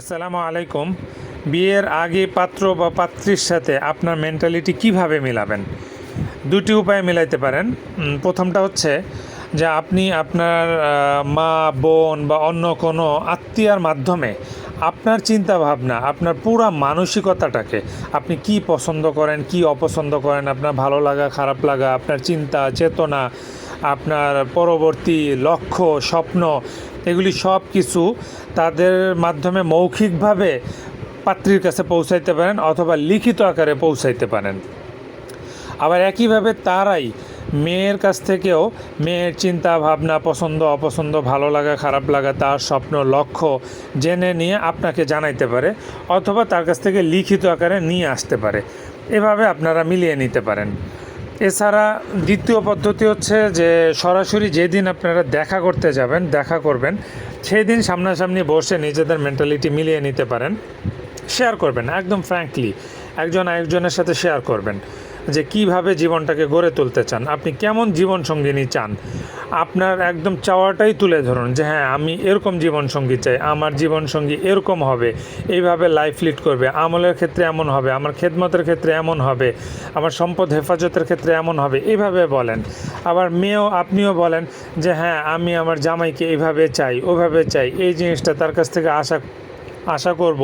আসসালামু আলাইকুম। বিয়ের আগে পাত্র বা পাত্রীর সাথে আপনার মেন্টালিটি কীভাবে মিলাবেন? দুটি উপায়ে মিলাইতে পারেন। প্রথমটা হচ্ছে যে আপনি আপনার মা, বোন বা অন্য কোনো আত্মীয়ার মাধ্যমে আপনার চিন্তা ভাবনা আপনার পুরা মানসিকতাটাকে আপনি কি পছন্দ করেন, কি অপছন্দ করেন, আপনার ভালো লাগা, খারাপ লাগা, আপনার চিন্তা, চেতনা আপনার পরবর্তী লক্ষ্য, স্বপ্ন, এগুলি সব কিছু তাদের মাধ্যমে মৌখিকভাবে পাত্রীর কাছে পৌঁছাইতে পারেন অথবা লিখিত আকারে পৌঁছাইতে পারেন। আবার একইভাবে তারাই মেয়ের কাছ থেকেও মেয়ের চিন্তা, ভাবনা, পছন্দ, অপছন্দ, ভালো লাগা, খারাপ লাগা, তার স্বপ্ন, লক্ষ্য জেনে নিয়ে আপনাকে জানাইতে পারে অথবা তার কাছ থেকে লিখিত আকারে নিয়ে আসতে পারে। এভাবে আপনারা মিলিয়ে নিতে পারেন। এছাড়া দ্বিতীয় পদ্ধতি হচ্ছে যে সরাসরি যেদিন আপনারা দেখা করতে যাবেন, দেখা করবেন সেই দিন সামনাসামনি বসে নিজেদের মেন্টালিটি মিলিয়ে নিতে পারেন শেয়ার করবেন, একদম ফ্র্যাঙ্কলি একজন আরেকজনের সাথে শেয়ার করবেন। যে কীভাবে জীবনটাকে গড়ে তুলতে চান, আপনি কেমন জীবন সঙ্গিনী চান, আপনার একদম চাওয়াটাই তুলে ধরুন যে হ্যাঁ আমি এরকম জীবন সঙ্গী চাই, আমার জীবন সঙ্গী এরকম হবে, এইভাবে লাইফ লিড করবে, আমলের ক্ষেত্রে এমন হবে, আমার খেদমতের ক্ষেত্রে এমন হবে, আমার সম্পদ হেফাজতের ক্ষেত্রে এমন হবে, এইভাবে বলেন। আবার মেয়েও আপনিও বলেন যে হ্যাঁ আমি আমার জামাইকে এইভাবে চাই, ওভাবে চাই, এই জিনিসটা তার কাছ থেকে আশা আশা করব।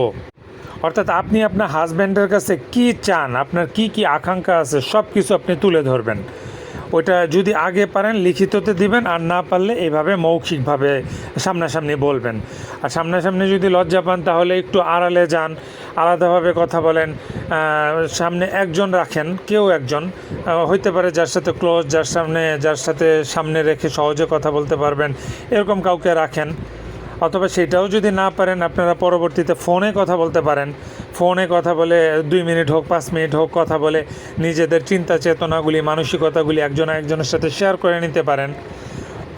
অর্থাৎ আপনি আপনার হাজব্যান্ডের কাছে কি চান, আপনার কি কি আকাঙ্ক্ষা আছে সব কিছু আপনি তুলে ধরবেন। ওটা যদি আগে পারেন, লিখিততে দিবেন, আর না পারলে এভাবে মৌখিকভাবে সামনাসামনি বলবেন। আর সামনাসামনি যদি লজ্জা পান, তাহলে একটু আড়ালে যান, আলাদাভাবে কথা বলেন সামনে একজন রাখেন, কেউ একজন হইতে পারে যার সাথে ক্লোজ যার সামনে, যার সাথে সামনে রেখে সহজে কথা বলতে পারবেন, এরকম কাউকে রাখেন। অথবা সেটাও যদি না পারেন, আপনারা পরবর্তীতে ফোনে কথা বলতে পারেন। ফোনে কথা বলে, দুই মিনিট হোক, পাঁচ মিনিট হোক, কথা বলে নিজেদের চিন্তা, চেতনাগুলি, মানসিকতাগুলি একজন একজনের সাথে শেয়ার করে নিতে পারেন।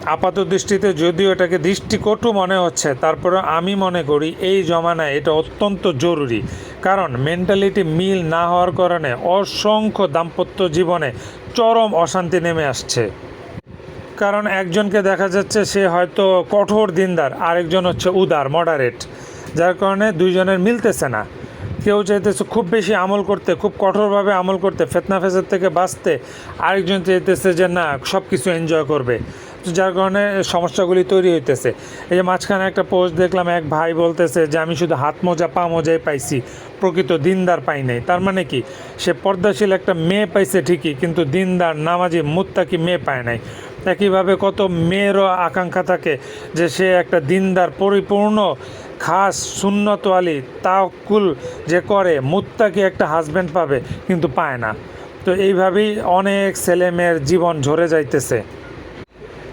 আপাত দৃষ্টিতে যদিও এটাকে দৃষ্টিকটু মনে হচ্ছে তারপরে আমি মনে করি এই জমানায় এটা অত্যন্ত জরুরি। কারণ মেন্টালিটি মিল না হওয়ার কারণে অসংখ্য দাম্পত্য জীবনে চরম অশান্তি নেমে আসছে। কারণ একজনকে দেখা যাচ্ছে সে হয়তো কঠোর দিনদার, আরেকজন হচ্ছে উদার মডারেট যার কারণে দুইজনের মিলতেছে না। কেউ চাইতেছে খুব বেশি আমল করতে, খুব কঠোরভাবে আমল করতে, ফেতনা ফেসাদ থেকে বাঁচতে, আরেকজন চাইতেছে যে না সব কিছু এনজয় করবে যার কারণে সমস্যাগুলি তৈরি হইতেছে। এই যে মাঝখানে একটা পোস্ট দেখলাম, এক ভাই বলতেছে যে, আমি শুধু হাত মোজা, পা মোজাই পাইছি, প্রকৃত দিনদার পাই নাই। তার মানে কি? সে পর্দাশীল একটা মেয়ে পাইছে ঠিকই, কিন্তু দিনদার, নামাজি, মুত্তাকি মেয়ে পায় নাই। একইভাবে কত মেয়েরও আকাঙ্ক্ষা থাকে যে সে একটা দিনদার, পরিপূর্ণ, খাস সুন্নত আলী তাকুল যে করে, মুত্তাকি একটা হাজব্যান্ড পাবে, কিন্তু পায় না। তো এইভাবেই অনেক ছেলে মেয়ের জীবন ঝরে যাইতেছে।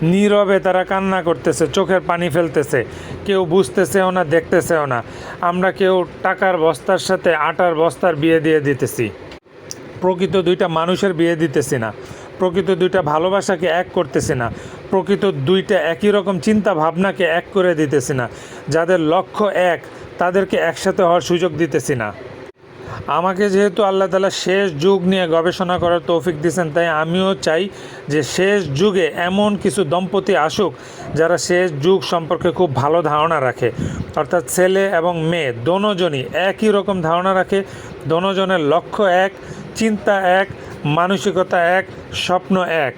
নীরবে তারা কান্না করতেছে, চোখের পানি ফেলতেছে। কেউ বুঝতেছেও না, দেখতেছেও না। আমরা কেউ টাকার বস্তার সাথে আটার বস্তার বিয়ে দিয়ে দিতেছি। প্রকৃত দুইটা মানুষের বিয়ে দিতেছি না। প্রকৃত দুইটা ভালোবাসাকে এক করতেছি না। প্রকৃত দুইটা একই রকম চিন্তা ভাবনাকে এক করে দিতেছি না। যাদের লক্ষ্য এক, তাদেরকে একসাথে হওয়ার সুযোগ দিতেছি না। আমাকে যেহেতু আল্লাহ তালা শেষ যুগ নিয়ে গবেষণা করার তৌফিক দিয়েছেন, তাই আমিও চাই যে শেষ যুগে এমন কিছু দম্পতি আসুক যারা শেষ যুগ সম্পর্কে খুব ভালো ধারণা রাখে। অর্থাৎ ছেলে এবং মেয়ে দোনোজনই একই রকম ধারণা রাখে দোনোজনের লক্ষ্য এক, চিন্তা এক মানসিকতা এক, স্বপ্ন এক।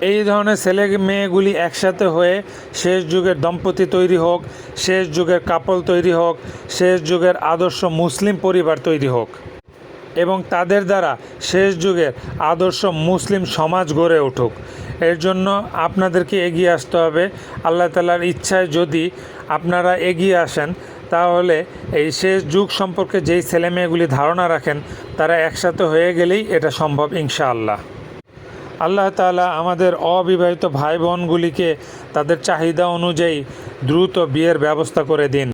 এই ধরনের ছেলে মেয়েগুলি একসাথে হয়ে শেষ যুগের দম্পতি তৈরি হোক, শেষ যুগের কাপল তৈরি হোক, শেষ যুগের আদর্শ মুসলিম পরিবার তৈরি হোক। এবং তাদের দ্বারা শেষ যুগের আদর্শ মুসলিম সমাজ গড়ে উঠুক। এর জন্য আপনাদেরকে এগিয়ে আসতে হবে। আল্লাহ তালার ইচ্ছায় যদি আপনারা এগিয়ে আসেন তাহলে এই শেষ যুগ সম্পর্কে যেই ছেলেমেয়েগুলি ধারণা রাখেন, তারা একসাথে হয়ে গেলেই এটা সম্ভব ইনশা আল্লাহ আল্লাহ তালা আমাদের অবিবাহিত ভাই বোনগুলিকে তাদের চাহিদা অনুযায়ী দ্রুত বিয়ের ব্যবস্থা করে দিন।